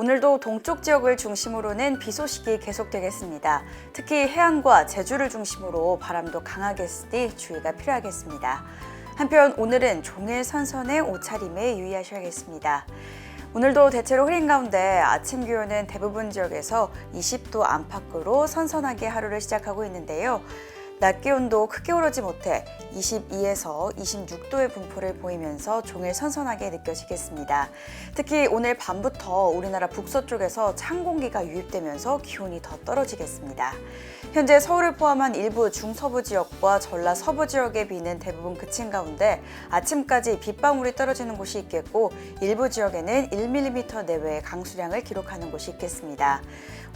오늘도 동쪽 지역을 중심으로는 비 소식이 계속되겠습니다. 특히 해안과 제주를 중심으로 바람도 강하겠으니 주의가 필요하겠습니다. 한편 오늘은 종일 선선의 옷차림에 유의하셔야겠습니다. 오늘도 대체로 흐린 가운데 아침 기온은 대부분 지역에서 20도 안팎으로 선선하게 하루를 시작하고 있는데요. 낮 기온도 크게 오르지 못해 22에서 26도의 분포를 보이면서 종일 선선하게 느껴지겠습니다. 특히 오늘 밤부터 우리나라 북서쪽에서 찬 공기가 유입되면서 기온이 더 떨어지겠습니다. 현재 서울을 포함한 일부 중서부 지역과 전라 서부 지역의 비는 대부분 그친 가운데 아침까지 빗방울이 떨어지는 곳이 있겠고 일부 지역에는 1mm 내외의 강수량을 기록하는 곳이 있겠습니다.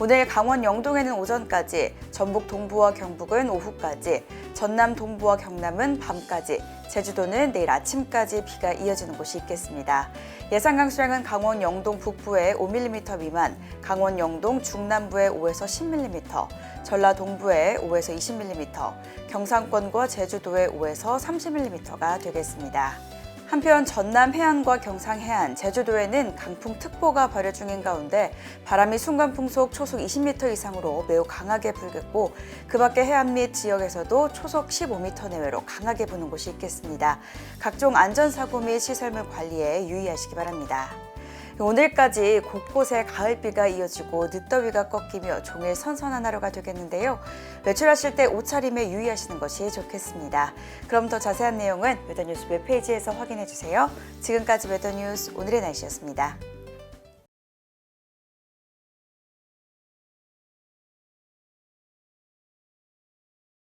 오늘 강원 영동에는 오전까지, 전북 동부와 경북은 오후 까지, 전남 동부와 경남은 밤까지, 제주도는 내일 아침까지 비가 이어지는 곳이 있겠습니다. 예상 강수량은 강원 영동 북부에 5mm 미만, 강원 영동 중남부에 5에서 10mm, 전라 동부에 5에서 20mm, 경상권과 제주도에 5에서 30mm가 되겠습니다. 한편 전남 해안과 경상 해안, 제주도에는 강풍특보가 발효 중인 가운데 바람이 순간 풍속 초속 20m 이상으로 매우 강하게 불겠고 그 밖에 해안 및 지역에서도 초속 15m 내외로 강하게 부는 곳이 있겠습니다. 각종 안전사고 및 시설물 관리에 유의하시기 바랍니다. 오늘까지 곳곳에 가을비가 이어지고 늦더위가 꺾이며 종일 선선한 하루가 되겠는데요. 외출하실 때 옷차림에 유의하시는 것이 좋겠습니다. 그럼 더 자세한 내용은 웨더뉴스 웹페이지에서 확인해 주세요. 지금까지 웨더뉴스 오늘의 날씨였습니다.